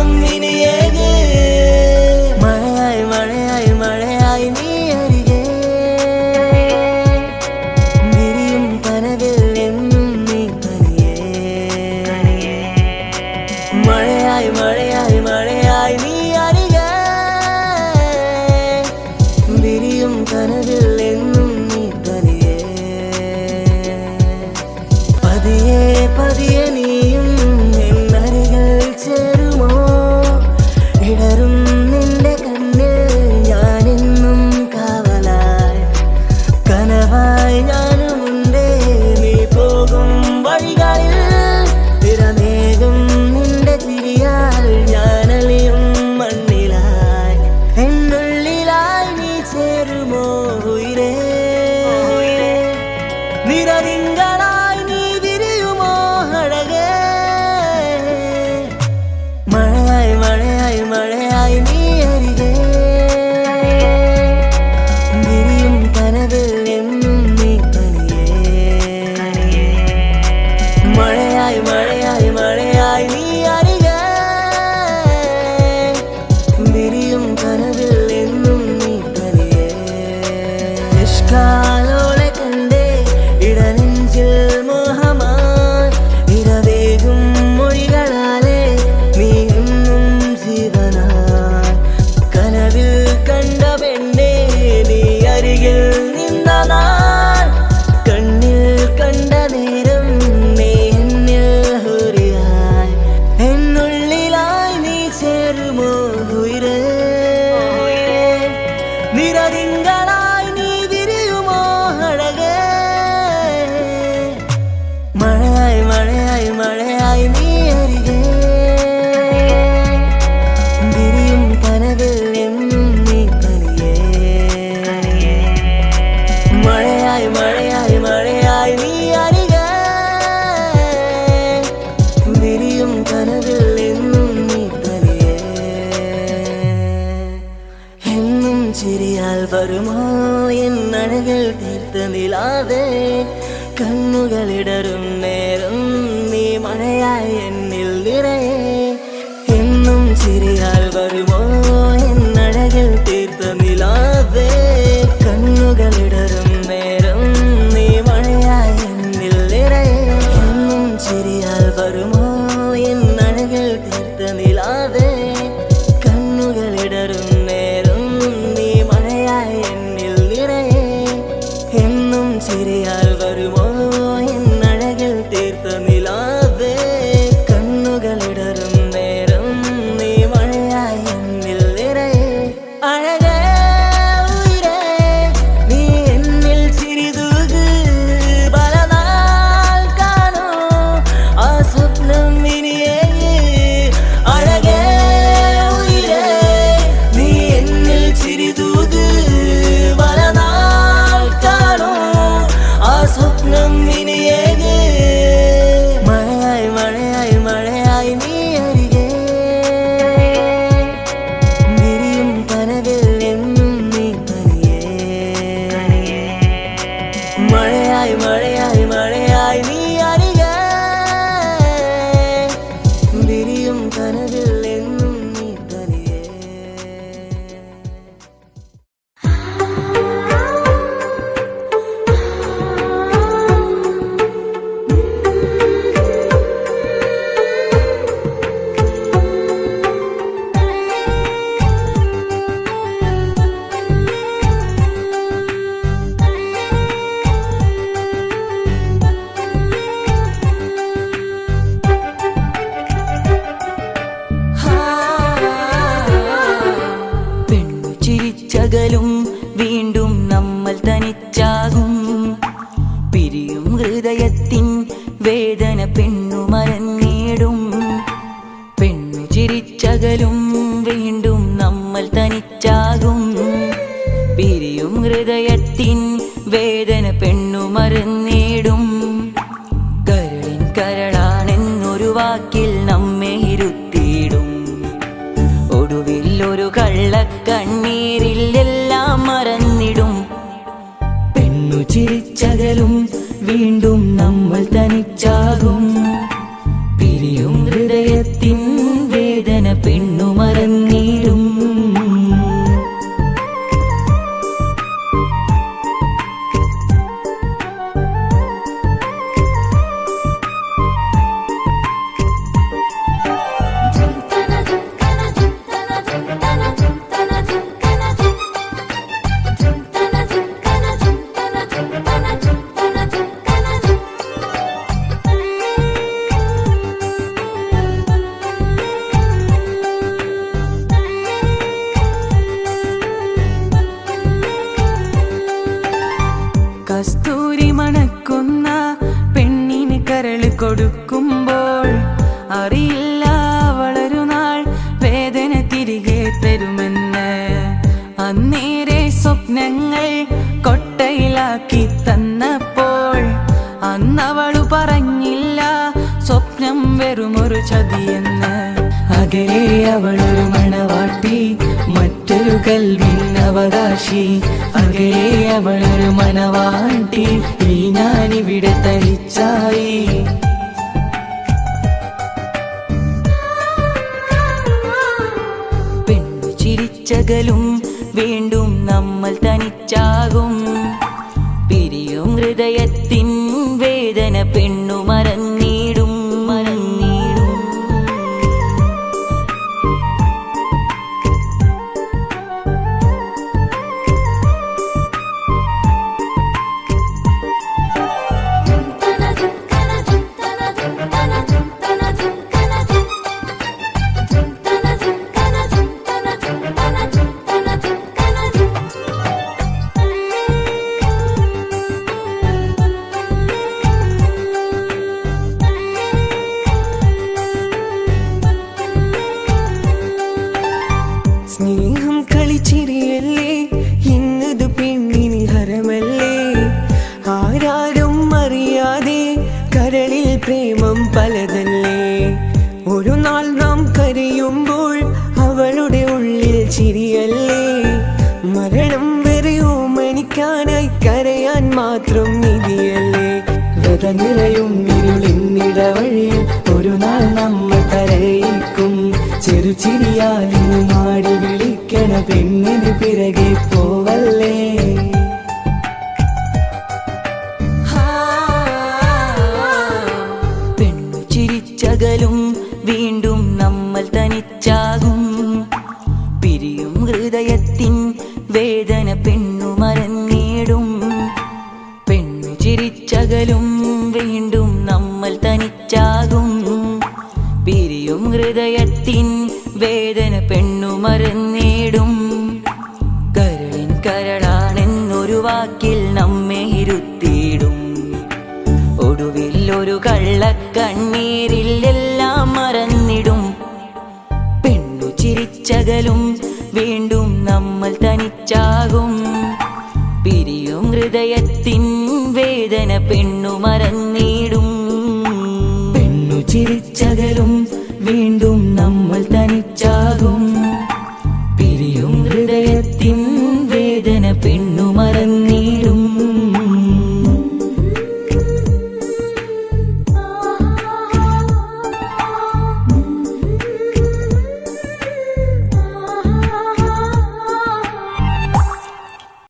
ರಂಗಿಣಿಯೇ അരികിൽ കണ്ണിൽ കണ്ട നേരം ഹൃദയായി എന്നുള്ളിലായി നീ ചേരുമോ നിറതിങ്കളായി മൗനമാ എന്നഴകൾ തീർത്ത നിലാതെ കണ്ണുകളിടറും നേരം നീ മഴയായി എന്നിൽ നിറയെ. എന്നും ചിരിയാൽ വരുമോ എന്നഴകൾ തീർത്ത നിലാതെ കണ്ണുകളിടറും നേരം നീ മഴയായി എന്നിൽ നിറയെ. എന്നും ചിരിയാൽ വരുമോ എന്നഴകൾ തീർത്ത നിലാതെ I പകലും വീണ്ടും നമ്മൾ തനിച്ചാകും. പിരിയും ഹൃദയത്തിൻ വേദന പെണ്ണു മരങ്ങേടും പെണ്ണു ചിരിച്ചകലും വീണ്ടും നമ്മൾ തനിച്ചാകും. പിരിയും ഹൃദയത്തിൻ വേദന പെണ്ണു മരങ്ങേടും തിരിച്ചകലും വീണ്ടും നമ്മൾ തനിച്ചാകും. പിരിയും ഹൃദയത്തിൻ അന്നേരെ സ്വപ്നങ്ങൾ കൊട്ടയിലാക്കി തന്നപ്പോൾ അന്നവളു പറഞ്ഞില്ല സ്വപ്നം വെറുമൊരു ചതിയെന്ന്. അകലെ അവളൊരു മണവാട്ടി മറ്റൊരു കൽവിൻ അവകാശി. അകലെ അവളൊരു മണവാട്ടി ഈ ഞാനിവിടെ ചിരിച്ചകലും വീണ്ടും നമ്മൾ തനിച്ചാകും. പിരിയും ഹൃദയത്തിൻ വേദന പെണ്ണു കളിച്ചിരിയല്ലേ? ഇന്നത് പെണ്ണിനി ഹരമല്ലേ? ആരാരും അറിയാതെ കരളിൽ പ്രേമം പലതല്ലേ? ഒരു നാൾ നാം കരയുമ്പോൾ അവളുടെ ഉള്ളിൽ ചിരിയല്ലേ? മരണം വരെയോ മണിക്കാനായി കരയാൻ മാത്രം നിധിയല്ലേ? നിറയും ഒരു നാൾ നമ്മൾ കരയിക്കും. വിളിക്കണ പെണ്ണിന് പിറകെ പോവല്ലേ? പെണ്ണു ചിരിച്ചകലും വീണ്ടും നമ്മൾ തനിച്ചാകും. പിരിയും ഹൃദയത്തിൻ വേദന പെണ്ണു മറന്നിടും പെണ്ണു ചിരിച്ചകലും വീണ്ടും നമ്മൾ തനിച്ചാകും. പിരിയും ഹൃദയത്തിൻ വേദന പെണ്ണു മറന്നിടും കരളിൻ കരളാണെന്നൊരു വാക്കിൽ നമ്മെ ഇരുത്തിയിടും. ഒടുവിൽ ഒരു കള്ളക്കണ്ണീരിൽ എല്ലാം മറന്നിടും. പെണ്ണു ചിരിച്ചകലും വീണ്ടും നമ്മൾ തനിച്ചാകും. പിരിയും ഹൃദയത്തിൻ വേദന പെണ്ണു മറന്നിടും. പെണ്ണു ചിരിച്ചകലും വീണ്ടും നമ്മൾ തനിച്ചാകും. പിരിയും ഹൃദയത്തിൻ